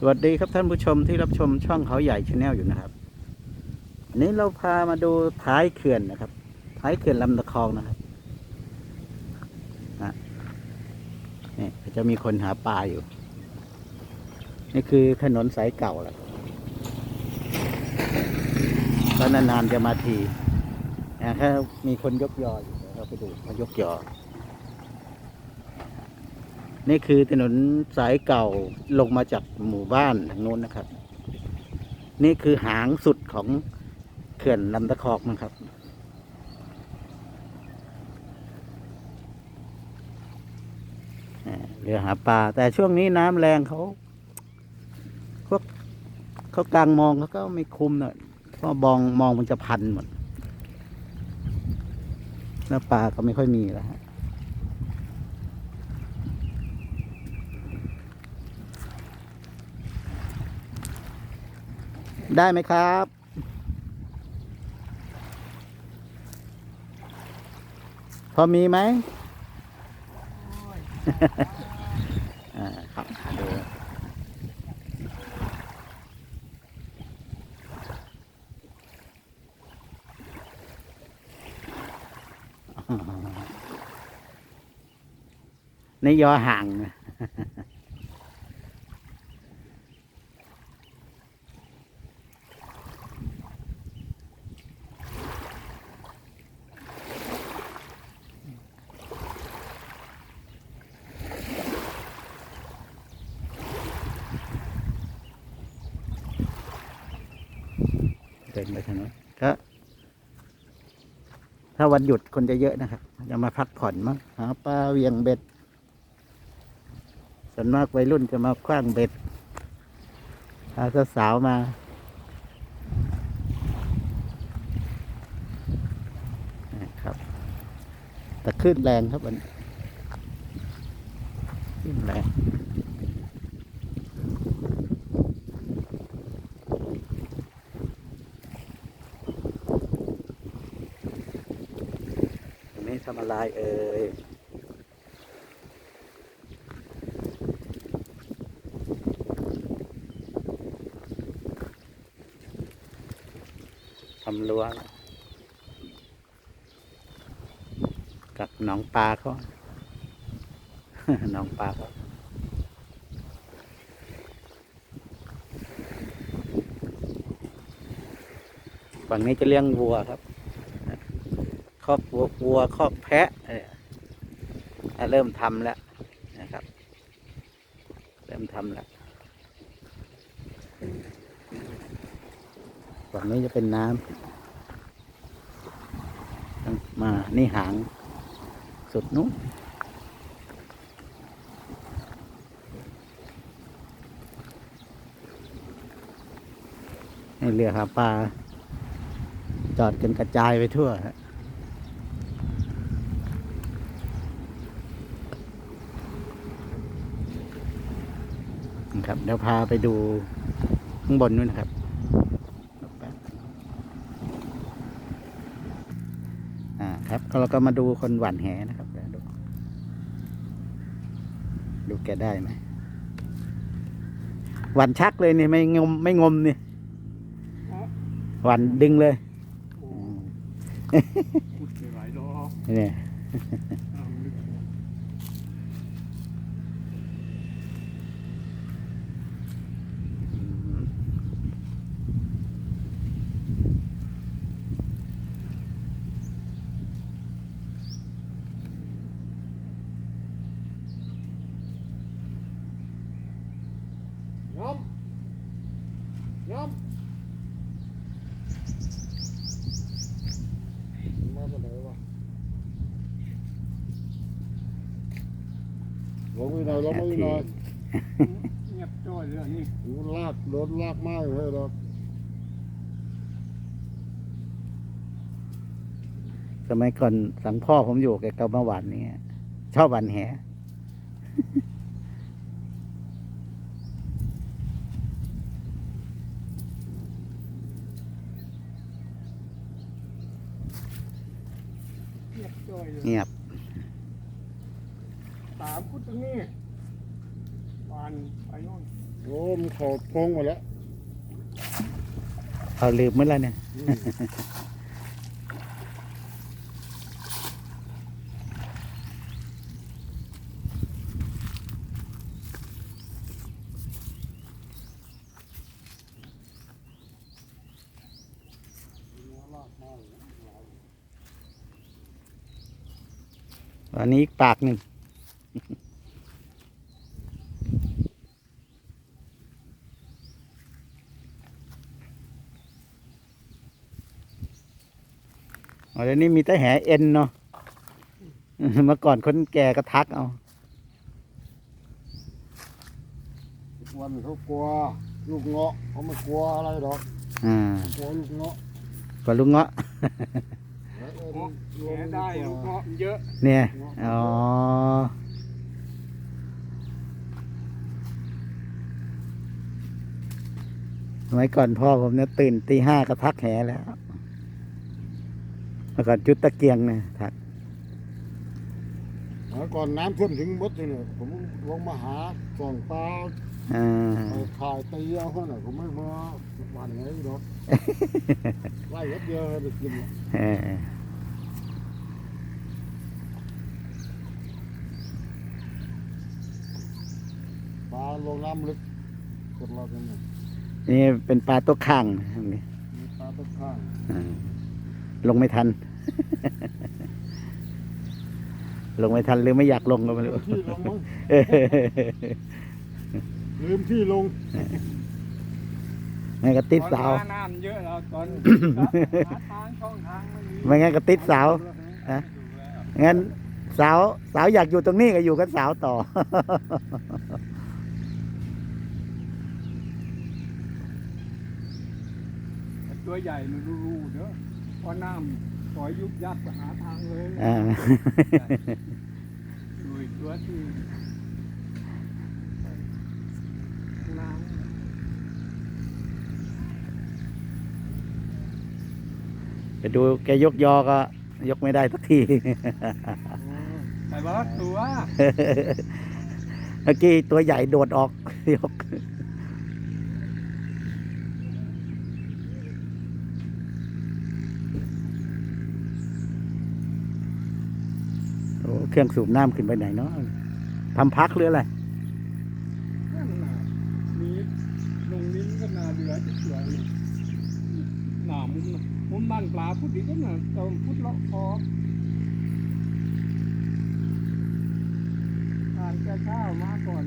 สวัสดีครับท่านผู้ชมที่รับชมช่องเขาใหญ่ชาแนลอยู่นะครับวันนี้เราพามาดูท้ายเขื่อนนะครับ ท้ายเขื่อนลำตะคองนะครับนะนี่จะมีคนหาปลาอยู่ นี่คือถนนสายเก่าแล้วก็นานๆจะมาทีนะแค่มีคนยกยออยู่เดี๋ยวเราไปดูเขายกยอ นี่คือถนนสายเก่าลงมาจากหมู่บ้านทางโน้นนะครับ นี่คือหางสุดของเขื่อนลำตะคอกนะครับ เรือหาปลา แต่ช่วงนี้น้ำแรงเขาพวกเขากลางมองเขาก็ไม่คุมหน่อยเพราะมองมองมันจะพันหมด แล้วปลาก็ไม่ค่อยมีแล้วฮะ ได้ไหมครับ พอมีไหมอ่าครับดูนี่ยอห่างนะ เดินไปทางนู้นก็ถ้าวันหยุดคนจะเยอะนะครับจะมาพักผ่อนมั้งหาปลาเวียงเบ็ดส่วนมากวัยรุ่นจะมาคว้างเบ็ดพาสาวมา ครับแต่ขึ้นแรงครับวันขึ้นแรง อันนี้ทำอะไร เอ่ยทำรั้วกับหน้องปลาเขาหน้องปลาเขาฝั่งนี้จะเลี้ยงวัวครับ ครอบวัววัวครอบแพะเอออะเริ่มทำแล้วนะครับ เริ่มทำแล้วฝั่งนี้จะเป็นน้ำมานี่หางสุดนู้นให้เรือหาปลาจอดกันกระจายไปทั่วฮะ ครับเดี๋ยวพาไปดูข้างบนนู้นนะครับ อ่าครับก็เราก็มาดูคนหว่านแหนะครับเดี๋ยวดูดูแกได้ไหมหว่านชักเลยนี่ไม่งมไม่งมนี่หว่านดึงเลยโอ้พูดไปหลายดอกเนี่ย น้ำลึกย้ำย้ำมาจากไหนวะลงไปหน่อยลงไปหน่อยเงียบจ้อยเลยอันนี่โอ้ลากโดนลากไม้ให้เราสมัยก่อนสังพ่อผมอยู่แกก็มาหวานนี่ชอบหวานแห เงียบจ้อย เลยเงียบสามพุทธนี่วานไปโน่นโอ้มันเขาโพงหมดแล้ว เอาลืมเมื่อไรเนี่ย อืม อันนี้อีกปากหนึ่ง อ๋อเดี๋ยวนี้มีแต่แหเอ็นเนาะ เมื่อก่อนคนแก่ก็ทักเอาวันเขากลัวลูกเงาะเขาไม่กลัวอะไรหรอก อ่ากลัวลูกเงาะ ก็ลุงเงาะแล้ว เอ็นเงาะรวแหมได้อะเงาะเยอะเนี่ย อ๋อ สมัยก่อนพ่อผมเนี่ยตื่นตีห้าก็ทักแหแล้วเมื่อก่อนจุดตะเกียงเนี่ยทักเมื่อก่อนน้ำท่วมถึงมดเลยเนี่ยผมลงมาหาส่องตาอ่าไปถ่ายตีเอาเขาหน่อยผมไม่มาหวานไงหรอกไล่รถเดียวให้ไปกิน เออ ลาลงน้ำลึกกดเราเป็นเนี่ยนี่เป็นปลาตัวข้างนี่มีปลาตะข้างอ่าลงไม่ทัน ลงไม่ทันหรือไม่อยากลงก็ไม่รู้ที่ลงมั้งเออลืมที่ลงไม่งั้นก็ติดตอนเสาหน้น้ำเยอะแล้วตอน หาทางช่องทางไม่มีไม่งั้นก็ติดเสาฮะงั้นสาวสาวอยากอยู่ตรงนี้ก็อยู่กับสาวต่อ ตัวใหญ่มันรู้ๆเด้อพอน้ำปล่อยยุบยับก็หาทางเลยอ่า ดูอีกตัวที่น้ไปดูแกยกยอก็ ยกไม่ได้สักทีำแต่ว่าตัว เมื่อกี้ตัวใหญ่โดดออก ยก เครื่องสูบน้ำขึ้นไปไหนเนาะทำพักหรืออะไรนั่นน่ะมีลงนิ้นก็นาเรือจะสวยเลยหนามุมน่ะมุมบ้านปลาพุดดีก็น่ะตอนพุดเลาะคอทานแก่ข้าวมาก่อน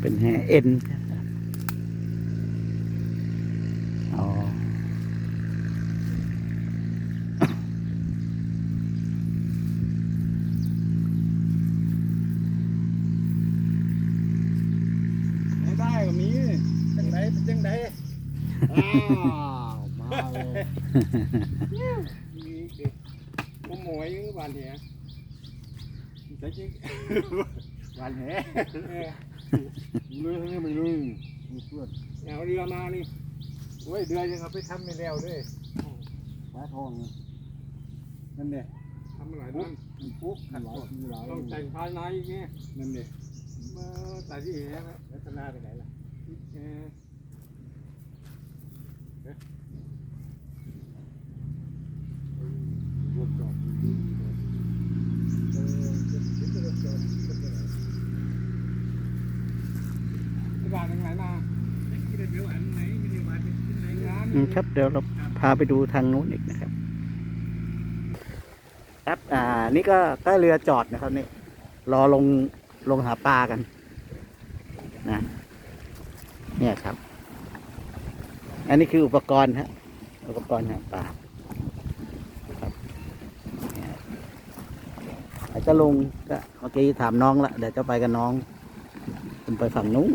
เป็นแฮเอ็นอ๋อไม่ได้ก็มีจังไดเป็นจังไดอ้าวมาเลยมีเด็กผมหมวยอยู่บ้านเหียแต่จริงบ้านแหเออ ลุยทั้งนี้ไม่ลุยมีเพื่อนเอาเรือมานี่โอ้ยเรือยังเอาไปทำไม่แล้วด้วยปลาทองเนี่ยนั่นเนี่ยทำหลายด้านปุ๊บขัดหลายก่อนมีหลายต้องแต่งภายในอีกไงนั่นเนี่ยเมื่อแต่ที่เห็นนะรัตนาไปไหนล่ะเออ รถจอดอยู่ดีๆเลย เออจะถึงจะรถจอดจะไปไหนที่บ้านทางไหนมาที่เดียวอันไหนไม่ได้มา ที่ไหนงนอืมครับเดี๋ยวเราพาไปดูทางนู้นอีกนะครับ ครับอ่า นี่ก็ก็เรือจอดนะครับนี่รอลงลงหาปลากันนะเนี่ยครับ อันนี้คืออุปกรณ์ฮะอุปกรณ์หาปลาครับเนี่ยอาจจะลงก็เมื่อกี้ถามน้องละเดี๋ยวจะไปกับน้องไปฝั่งนู้น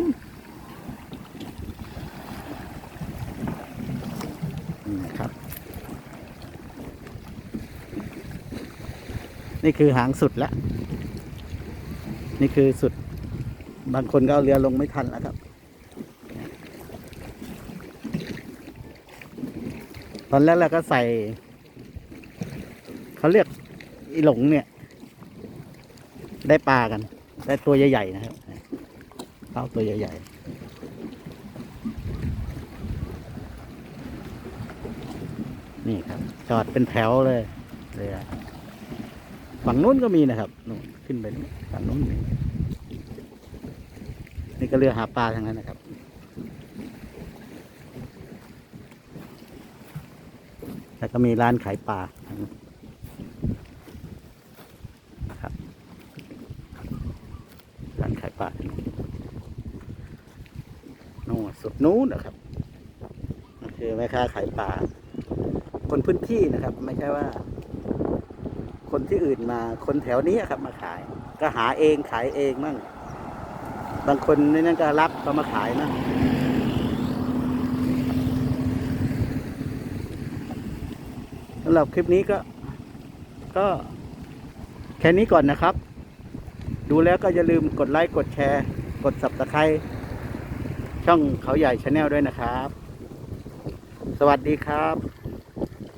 นะครับ นี่คือหางสุดแล้ว นี่คือสุด บางคนก็เอาเรือลงไม่ทันแล้วครับ ตอนแรกเราก็ใส่ เขาเรียกอีหลงเนี่ย ได้ปลากัน ได้ตัวใหญ่ ๆ นะครับเข้าตัวใหญ่ ๆนี่ครับ จอดเป็นแถวเลยเรือ ฝั่งนู้นก็มีนะครับนู่นขึ้นไปฝั่งนู้นมีนี่ก็เรือหาปลาทางนั้นนะครับ แล้วก็มีร้านขายปลาครับร้านขายปลาโน่นสุดนู้นนะครับนั่คือแม่ค้าขายปลาคนพื้นที่นะครับ ไม่ใช่ว่า คนที่อื่นมา คนแถวนี้ครับมาขาย ก็หาเองขายเองมั่ง บางคนในนั้นก็รับเขามาขายมั่งสำหรับคลิปนี้ก็ ก็แค่นี้ก่อนนะครับ ดูแล้วก็อย่าลืมกดไลค์กดแชร์ กด subscribe ช่องเขาใหญ่ชาแนลด้วยนะครับ สวัสดีครับ